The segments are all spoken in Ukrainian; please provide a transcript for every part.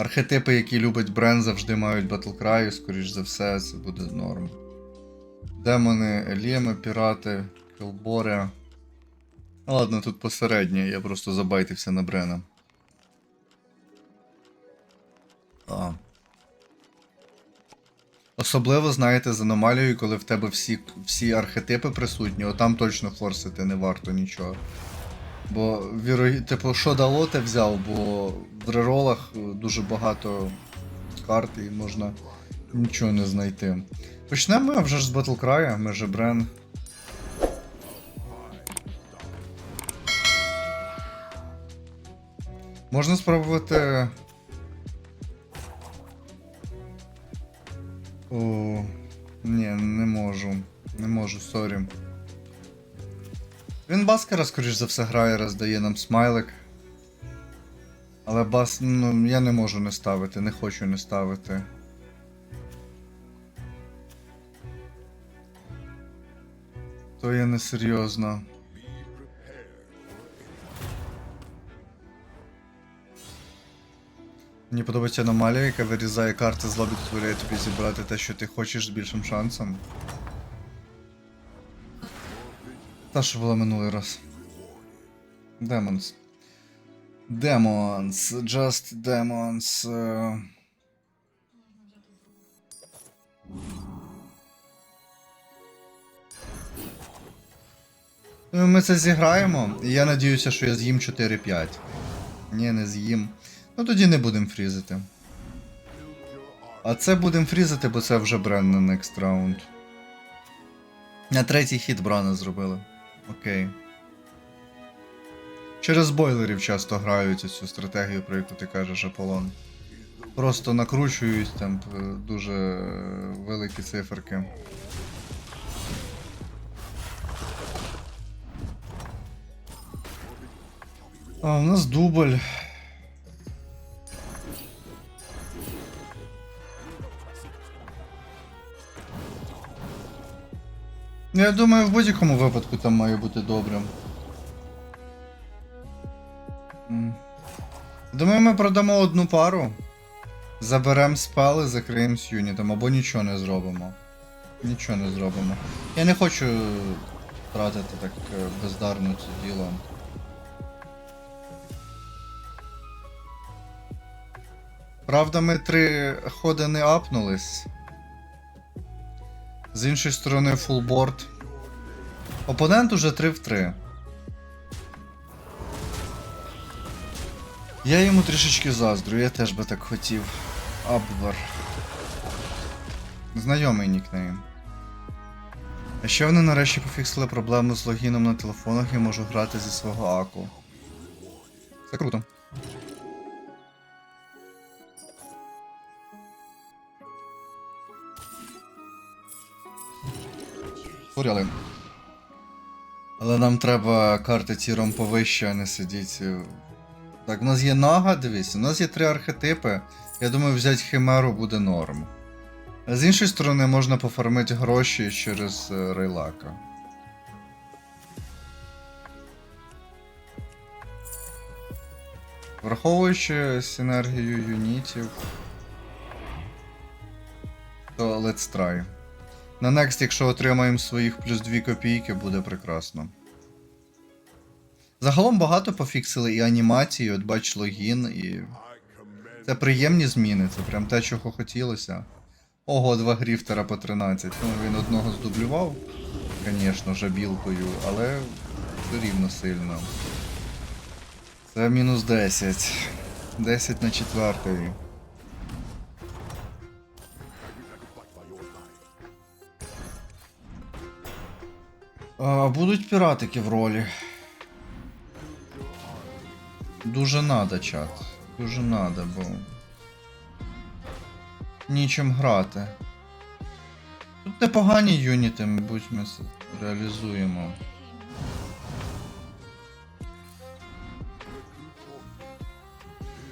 Архетипи, які любить бренд, завжди мають батлкраю, скоріш за все, це буде норм. Демони, еліми, пірати, кілбори. Ну, Ладно, тут посереднє, я просто забайтився на Брена. А. Особливо, знаєте, з аномалією, коли в тебе всі, всі архетипи присутні, отам точно форсити не варто нічого. Бо віро... типу, що дало, те взяв, бо в реролах е, дуже багато карт і можна нічого не знайти. Почнемо вже ж з Батлкрая, ми же Брен. Можна спробувати. О, ні, не можу. Не можу, сорі. Він Баскера, скоріш за все, грає, роздає нам смайлик. Але бас. ну, я не можу не ставити, не хочу не ставити. То є несерйозно. Мені подобається аномалія, яка вирізає карти з лобі, дозволяє тобі зібрати те, що ти хочеш з більшим шансом. Та, що була минулий раз. Демонс. Демонс. Just Demons. Ну, Ми це зіграємо, і я надіюся, що я з'їм 4-5. Ні, не з'їм. Ну тоді не будемо фрізити. А це будемо фрізити, бо це вже Брен на next раунд. На третій хід Брана зробили. Окей. Через бойлерів часто грають цю стратегію, про яку ти кажеш, Аполлон. Просто накручують там е, дуже великі циферки. А, у нас дубль. Ну, Я думаю, в будь-якому випадку там має бути добре. М. Думаю, ми продамо одну пару. Заберемо спали, закриємо юнітом, або нічого не зробимо. Нічого не зробимо. Я не хочу тратити так е, бездарно це діло. Правда, ми три ходи не апнулись. З іншої сторони, фулборд. Опонент уже 3 в 3. Я йому трішечки заздрю, я теж би так хотів. Абвар. Знайомий нікнейм. А ще вони нарешті пофіксили проблему з логіном на телефонах і можу грати зі свого аку. Це круто. Поряли. Але нам треба карти тіром повище, а не сидіти. Так, у нас є нага, дивись, у нас є три архетипи. Я думаю, взяти химеру буде норм. А з іншої сторони, можна пофармити гроші через е, рейлака. Враховуючи синергію юнітів, то let's try. На Next, якщо отримаємо своїх плюс 2 копійки, буде прекрасно. Загалом багато пофіксили і анімації, от бач логін, і. Це приємні зміни, це прям те, чого хотілося. Ого, два гріфтера по 13. Ну, він одного здублював, звісно, жабілкою, але все рівно сильно. Це мінус 10. 10 на четвертий. А, будуть піратики в ролі. Дуже надо, чат. Дуже надо, бо. Нічим грати. Тут непогані юніти, мабуть, ми реалізуємо.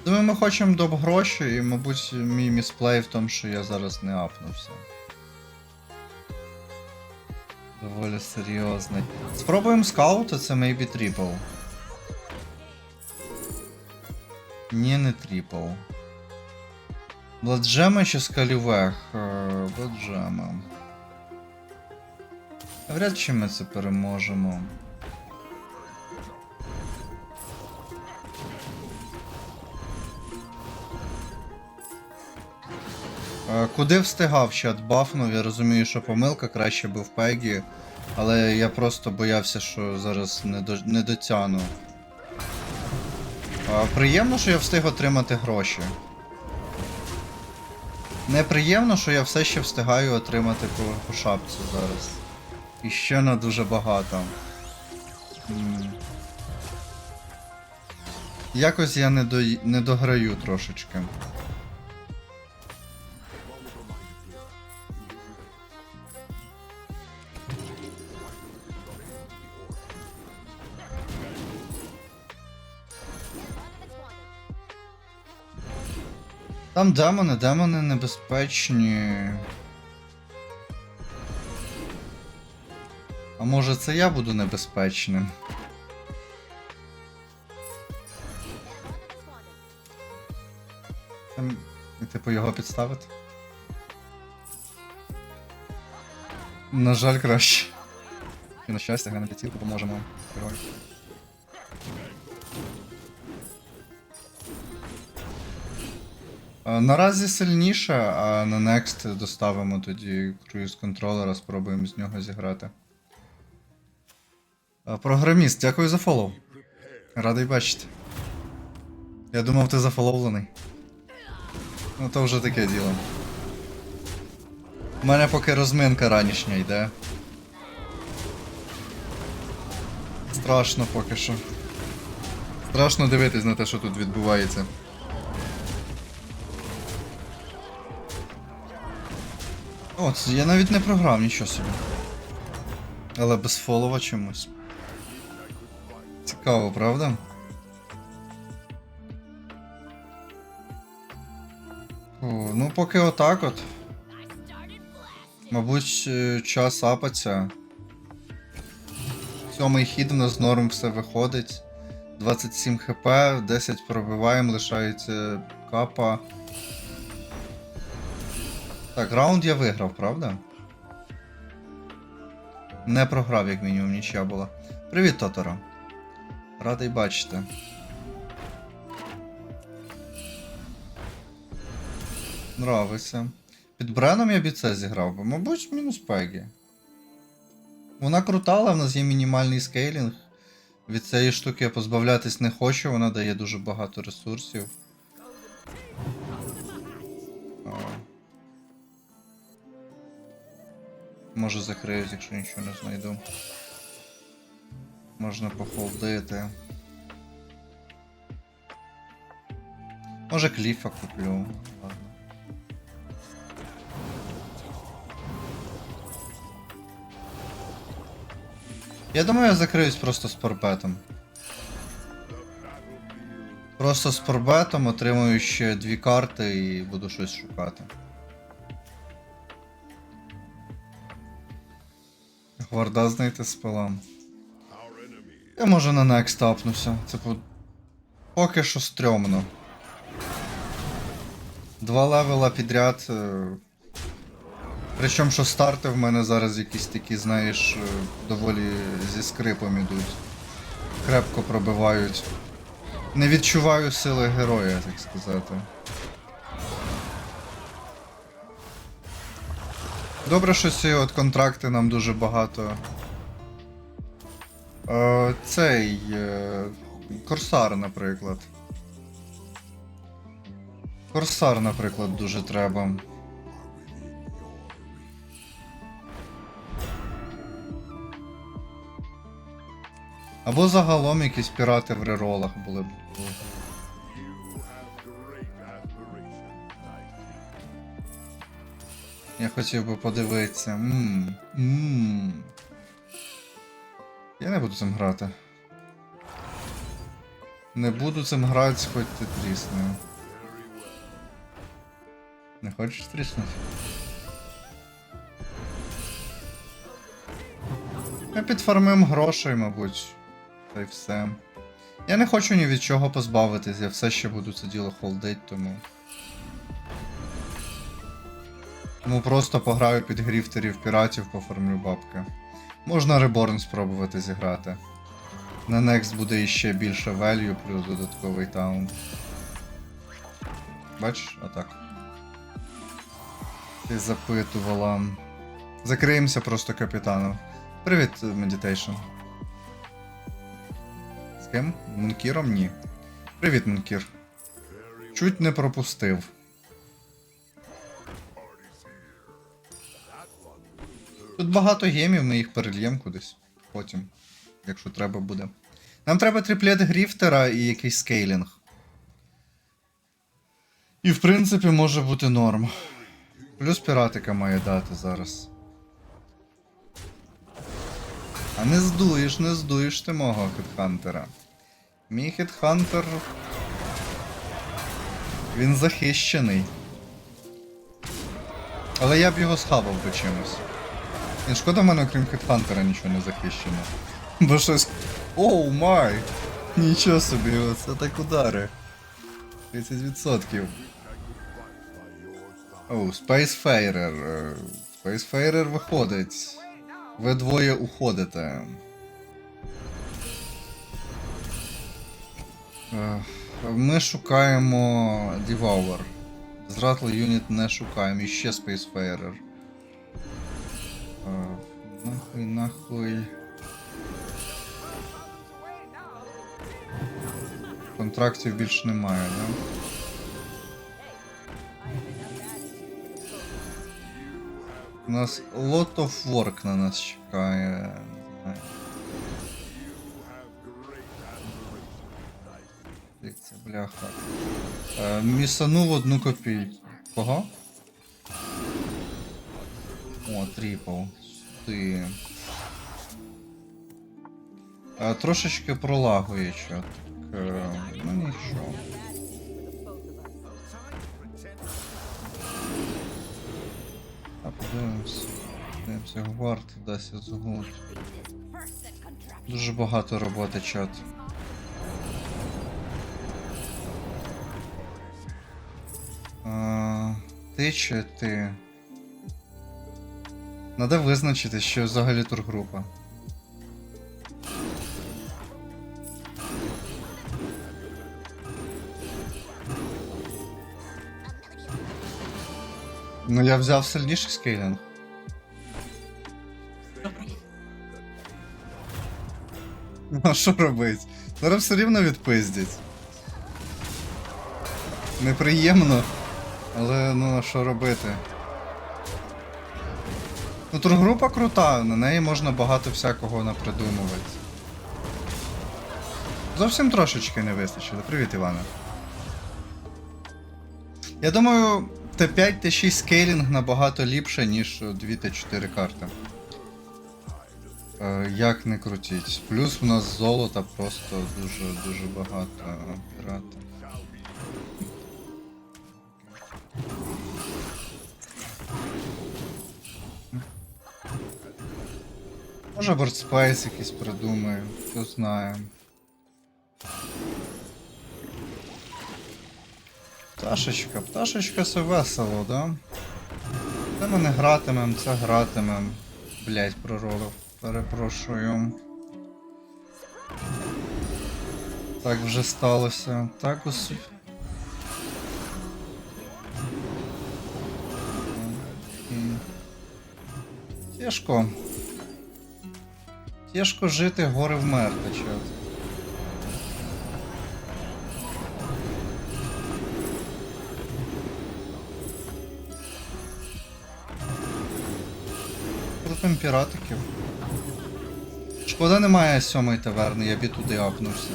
Думаю, ми хочемо доп гроші, і, мабуть, мій місплей в тому, що я зараз не апнувся. Доволі серйозний. Спробуємо скаута, це maybe трипл. Ні, не трипл. Бладжема чи скалівех? Е, Бладжема. Вряд чи ми це переможемо. Куди встигав чат бафнув, я розумію, що помилка краще би в Пегі, але я просто боявся, що зараз не, до... не дотягну. Приємно, що я встиг отримати гроші. Неприємно, що я все ще встигаю отримати по, по шапці зараз. І ще на дуже багато. М. Якось я не, до... не дограю трошечки. Там демони, демони небезпечні. А може це я буду небезпечним? Там, типу його підставити? На жаль, краще. І на щастя, на п'ятірку поможемо. Герой. Е, Наразі сильніше, а на Next доставимо тоді круїз контролера, спробуємо з нього зіграти. Е, Програміст, дякую за фоллоу. Радий бачити. Я думав, ти зафоловлений. Ну то вже таке діло. У мене поки розминка ранішня йде. Страшно поки що. Страшно дивитись на те, що тут відбувається. О, це я навіть не програв, нічого собі. Але без фолова чомусь. Цікаво, правда? О, ну поки отак от. Мабуть, е, час апаться. Сьомий хід в нас норм все виходить. 27 хп, 10 пробиваємо, лишається капа. Так, раунд я виграв, правда? Не програв, як мінімум, нічия була. Привіт, Тоторо. Радий бачити. Нравиться. Під Бреном я б зіграв би. Мабуть, мінус Пегі. Вона крута, але в нас є мінімальний скейлінг. Від цієї штуки я позбавлятись не хочу, вона дає дуже багато ресурсів. Може закриюсь, якщо нічого не знайду. Можна похолдити. Може кліфа куплю. Я думаю, я закриюсь просто з порбетом. Просто з порбетом отримую ще дві карти і буду щось шукати. Гварда знайти з пилам. Я може на next апнуся. Це по... поки що стрьомно. Два левела підряд. е, Причому, що старти в мене зараз якісь такі, знаєш, е, доволі зі скрипом ідуть. Крепко пробивають. Не відчуваю сили героя, так сказати. Добре, що ці от контракти нам дуже багато. Е, цей. Е, Корсар, наприклад. Корсар, наприклад, дуже треба. Або загалом якісь пірати в реролах були б. Я хотів би подивитися. Ммм. Ммм. Я не буду цим грати. Не буду цим грати, хоч ти трісне. Не хочеш тріснути? Я підфармим грошей, мабуть. Та й все. Я не хочу ні від чого позбавитись, я все ще буду це діло холдить, тому. Тому просто пограю під гріфтерів піратів, поформлю бабки. Можна Reborn спробувати зіграти. На Next буде іще більше value, плюс додатковий таун. Бачиш? Отак. Ти запитувала. Закриємося просто капітаном. Привіт, Meditation. З ким? Мункіром? Ні. Привіт, Мункір. Чуть не пропустив. Тут багато гемів, ми їх перельємо кудись. Потім, якщо треба буде. Нам треба триплет гріфтера і якийсь скейлінг. І в принципі може бути норм. Плюс піратика має дати зараз. А не здуєш, не здуєш ти мого хедхантера. Мій хедхантер. Він захищений. Але я б його схавав би чимось. І шкода в мене, окрім хедхантера, нічого не захищено. Бо щось. Оу май! Нічого собі, оце так удари. 30%. Оу. Е, Spacefarer виходить. Ви двоє уходите. Е, Ми шукаємо Devour. Зратл юніт не шукаємо, і ще Spacefarer. Нахуй, нахуй. Контрактів більше немає, да? У нас lot of work на нас чекає. Як бляха. Е, місанув одну копійку. Кого? О, тріпл. Ти. Е, трошечки пролагує чат. Е, ну нічого. А подивимось. Подивимося, гвард дасть згод. Дуже багато роботи чат. А, ти чи ти? Надо визначити, що взагалі тургрупа. Ну я взяв сильніший скейлінг. Ну а що робить? Зараз все рівно відпиздять. Неприємно. Але ну а що робити? Ну тургрупа крута, на неї можна багато всякого напридумувати. Зовсім трошечки не вистачило. Привіт, Іване. Я думаю, Т5, Т6 скейлінг набагато ліпше, ніж 2 Т4 карти. Е, як не крутіть. Плюс в нас золота просто дуже дуже багато е, Може Вордспайс якийсь придумає, хто знає. Пташечка, пташечка це весело, да? Це ми не гратимем, це гратимем. Блять, проролив. Перепрошую. Так вже сталося. Так ось. Тяжко. Тяжко жити, горе вмерти, чат. Крутим піратиків. Шкода немає сьомої таверни, я б і туди апнувся.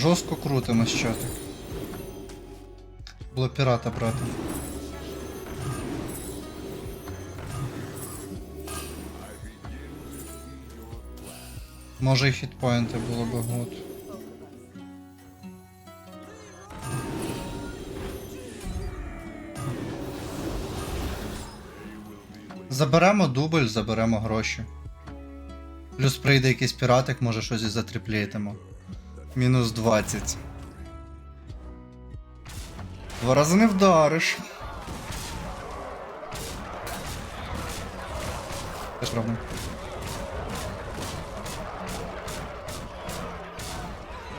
Жорстко крутимо з чатик. Було пірата брати. Може і хітпоінти було би гуд. Заберемо дубль, заберемо гроші. Плюс прийде якийсь піратик, може щось і затріплейтимо. Мінус 20. Два рази не вдариш. Теж правда.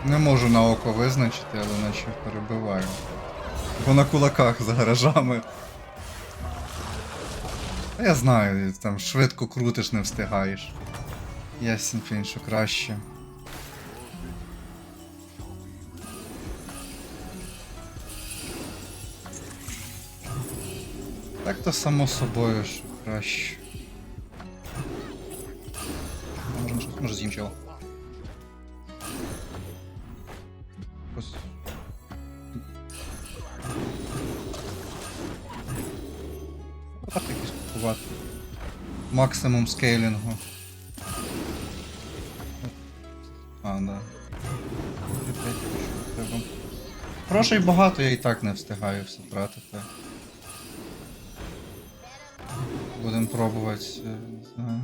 Не можу на око визначити, але наче перебиваю. Бо на кулаках за гаражами. Я знаю, там швидко крутиш, не встигаєш. Ясен фін, що краще. Так то само собою, що краще. Може, може, може з'їм чого. Так якийсь купувати. Максимум скейлінгу. А, да. Грошей багато, я і так не встигаю все тратити. Будемо пробувати. е, Не знаю.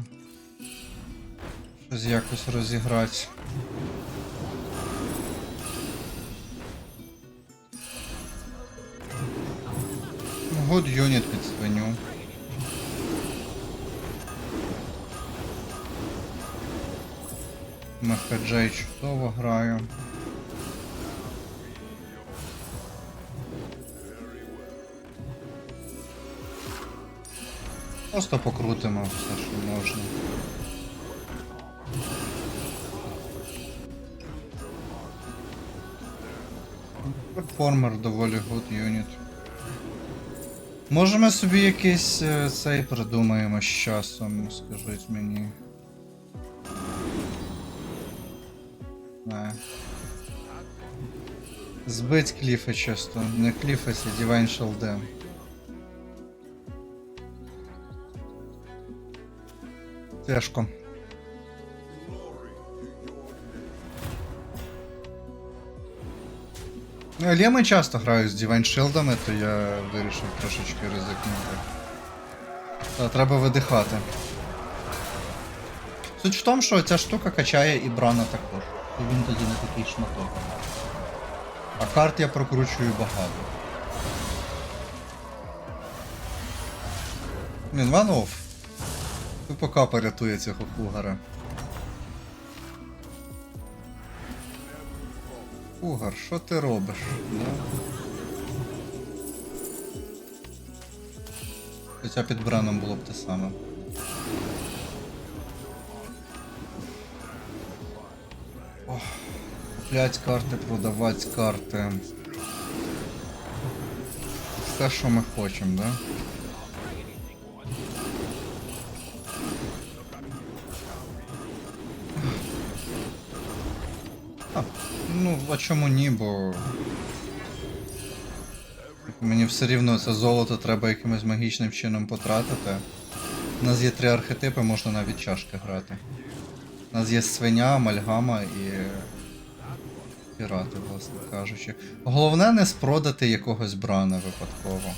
Щось якось розіграти. Good юніт під свиню. Мехаджей чудово граю. Просто покрутимо все, що можна. Перформер доволі good юніт. Може ми собі якийсь е, цей придумаємо з часом, скажіть мені. Не. Збить кліфи чисто. Не кліфи, а Divine Shield'ем. Тяжко. Ну, Леми часто грають з Divine Shield'ами, то я вирішив трошечки ризикнути. Та, треба видихати. Суть в тому, що ця штука качає і Брана також. І він тоді не такий шматок. А карт я прокручую багато. Він ванов. Тупо порятує цього фугара. Фугар, що ти робиш? Хоча під браном було б те саме. Ох, карти, продавати карти. Все, що ми хочемо, да? А чому ні, бо. Мені все рівно це золото треба якимось магічним чином потратити. У нас є три архетипи, можна навіть чашки грати. У нас є свиня, амальгама і. Пірати, власне кажучи. Головне не спродати якогось брана випадково.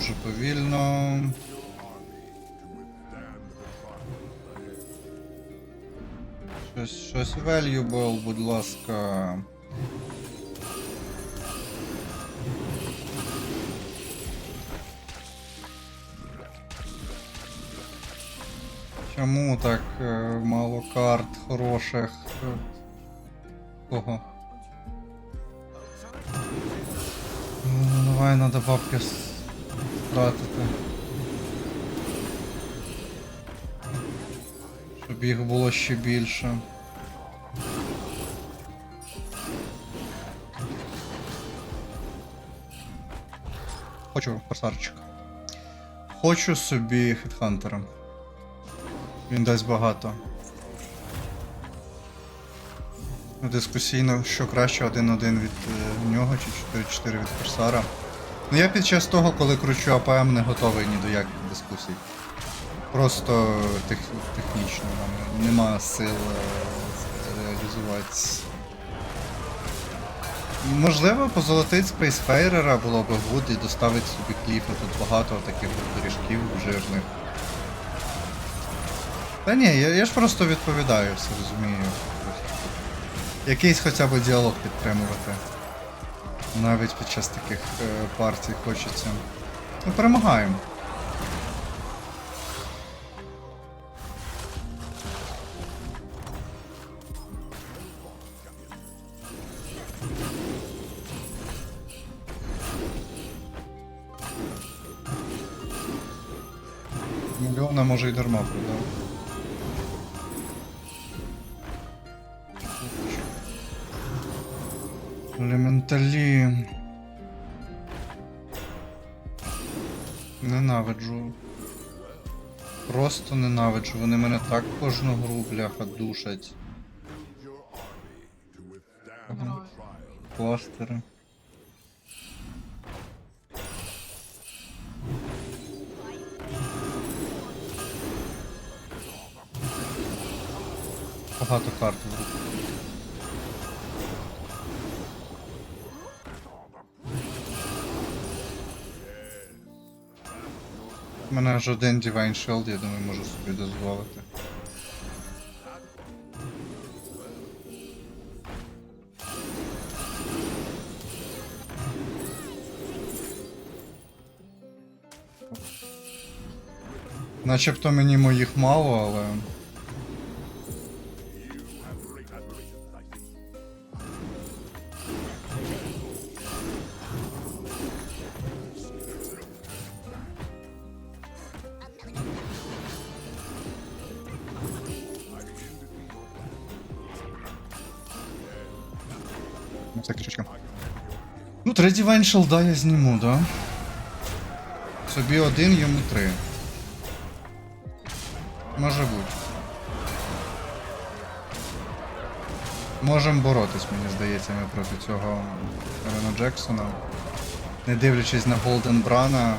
Дуже повільно. Щось, щось valuable, будь ласка. Чому так е, мало карт хороших? Кого? Ну, давай надо бабки с- тратити. Щоб їх було ще більше. Хочу корсарчик. Хочу собі хедхантера. Він дасть багато. Дискусійно, що краще 1-1 від е, нього чи 4-4 від Корсара. Ну я під час того, коли кручу АПМ, не готовий ні до яких дискусій. Просто тех, технічно нам нема сил е, реалізувати Можливо, позолотить спейсфейрера було б гуд і доставить собі кліфи. Тут багато таких доріжків жирних. Та ні, я, я ж просто відповідаю, все розумію. Якийсь хоча б діалог підтримувати. Навіть під час таких е, партій хочеться. Ну, перемагаємо. Мільйона може й дарма продав. Елементалі. Ненавиджу. Просто ненавиджу. Вони мене так кожну гру, бляха, душать. Кластери. Багато карт в руку. Мене аж один Divine Shield, я думаю, можу собі дозволити. Начебто мені моїх мало, але. Третій Divine Shield я зніму, да? Собі один, йому три. Може бути. Можемо боротись, мені здається, ми проти цього Рена Джексона. Не дивлячись на Голден Брана,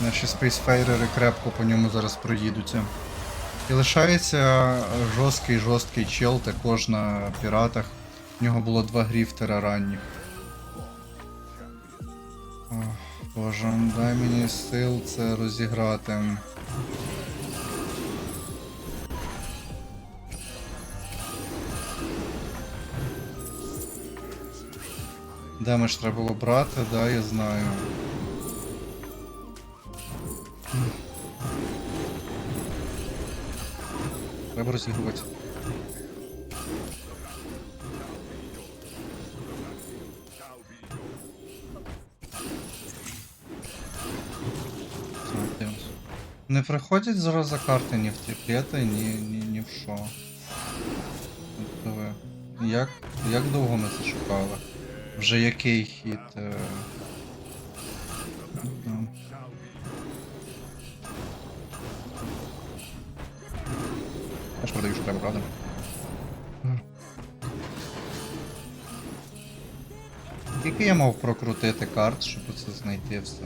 наші спейсфейрери крепко по ньому зараз проїдуться. І лишається жорсткий жорсткий чел, також на піратах. В нього було два гріфтера ранніх. Боже, дай мені сил це розіграти. Демедж треба було брати, да, я знаю. Треба розігрувати. Не приходять зараз за карти ні в триплети, ні, ні, ні в що. Тобто. Як, як довго ми це шукали? Вже який хід. Е... ну, Я ж продаю, що треба, правда? Скільки я мав прокрутити карт, щоб це знайти все?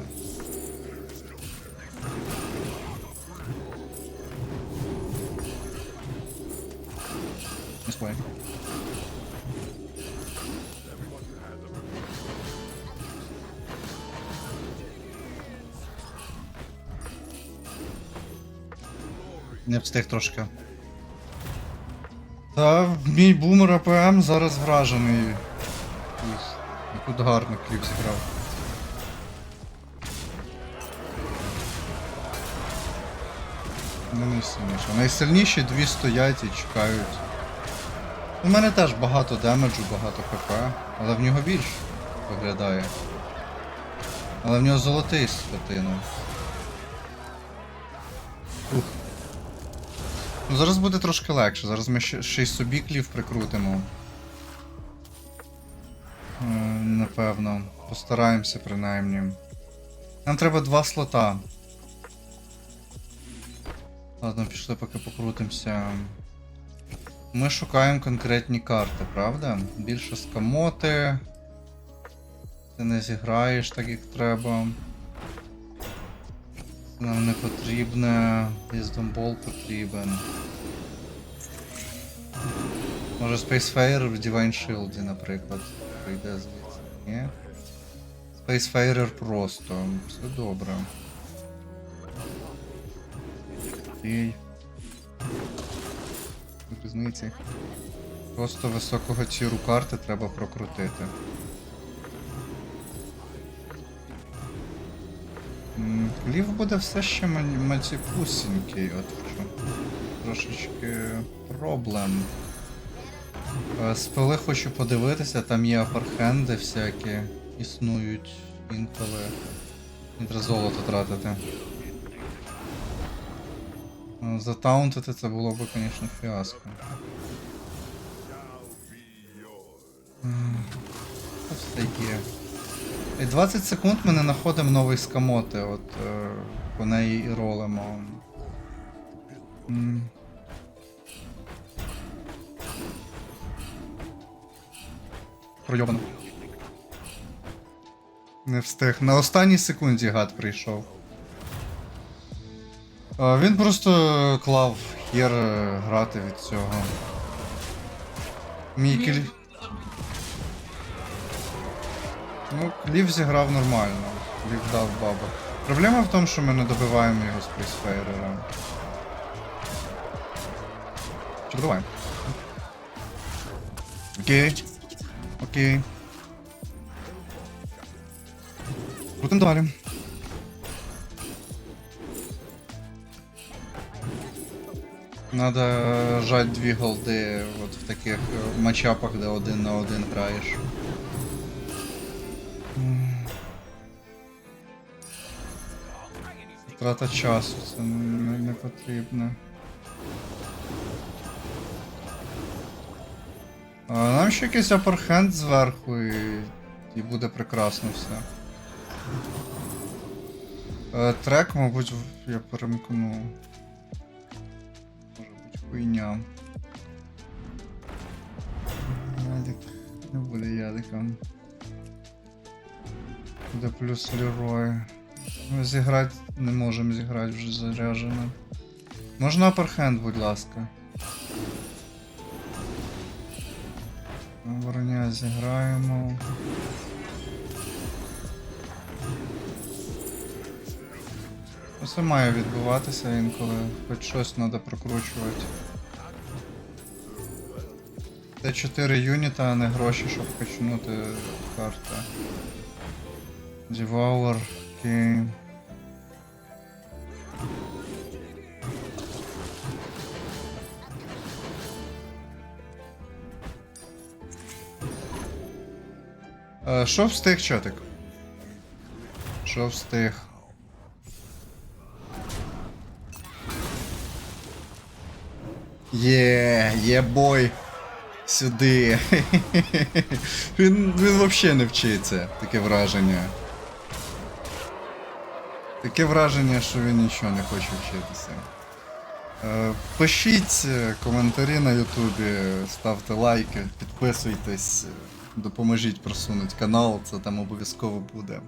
Спорю. Не встиг трошки. Та мій бумер АПМ зараз вражений. І тут гарно кліп зіграв. Не найсильніше. Найсильніші дві стоять і чекають. У мене теж багато демеджу, багато ХП, але в нього більше виглядає. Але в нього золотий святина. Ух. Ну зараз буде трошки легше, зараз ми ще, ще й собі клів прикрутимо. Е, напевно. Постараємося принаймні. Нам треба два слота. Ладно, пішли поки покрутимося. Ми шукаємо конкретні карти, правда? Більше скамоти. Ти не зіграєш так, як треба. Нам не потрібне. Ball потрібен. Може Spacefarer в Divine Shield, наприклад, прийде звідси. Ні? Spacefarer просто. Все добре. Окей. Різниці. Просто високого тіру карти треба прокрутити. М, Клів буде все ще ма- маціпусінький, от чому. Трошечки проблем. Е, Спели хочу подивитися, там є апархенди всякі існують інколи. Не треба золото тратити. Затаунтити це було б, звісно, фіаско. Все є. І 20 секунд ми не знаходимо новий скамоти, от е, по неї і ролимо. Пройобано. Не встиг. На останній секунді гад прийшов. Він просто клав хер е, грати від цього. Мій кіль... Ну, Клів зіграв нормально. Клів дав бабок. Проблема в тому, що ми не добиваємо його з прейсфейрера. Чи добиваємо? Окей. Окей. Крутим далі. Надо е, жать дві голди от в таких е, матчапах, де один на один граєш. М. Трата часу, це не, не потрібно. А, нам ще якийсь апархенд зверху і, і буде прекрасно все. Е, трек, мабуть, я перемкну. Хуйня. Ядик. Не буде ядиком. Буде плюс Лерой. Ми зіграти не можемо зіграти вже заряджено. Можна апархенд, будь ласка. Вороня зіграємо. Все має відбуватися інколи, хоч щось треба прокручувати. Це 4 юніта, а не гроші, щоб качнути карта. Devour, окей. Е, Що встиг чатик? Що встиг? Є, є бой. Сюди. Він, він взагалі не вчиться, таке враження. Таке враження, що він нічого не хоче вчитися. Е, Пишіть е, коментарі на Ютубі, ставте лайки, підписуйтесь, допоможіть просунути канал, це там обов'язково буде.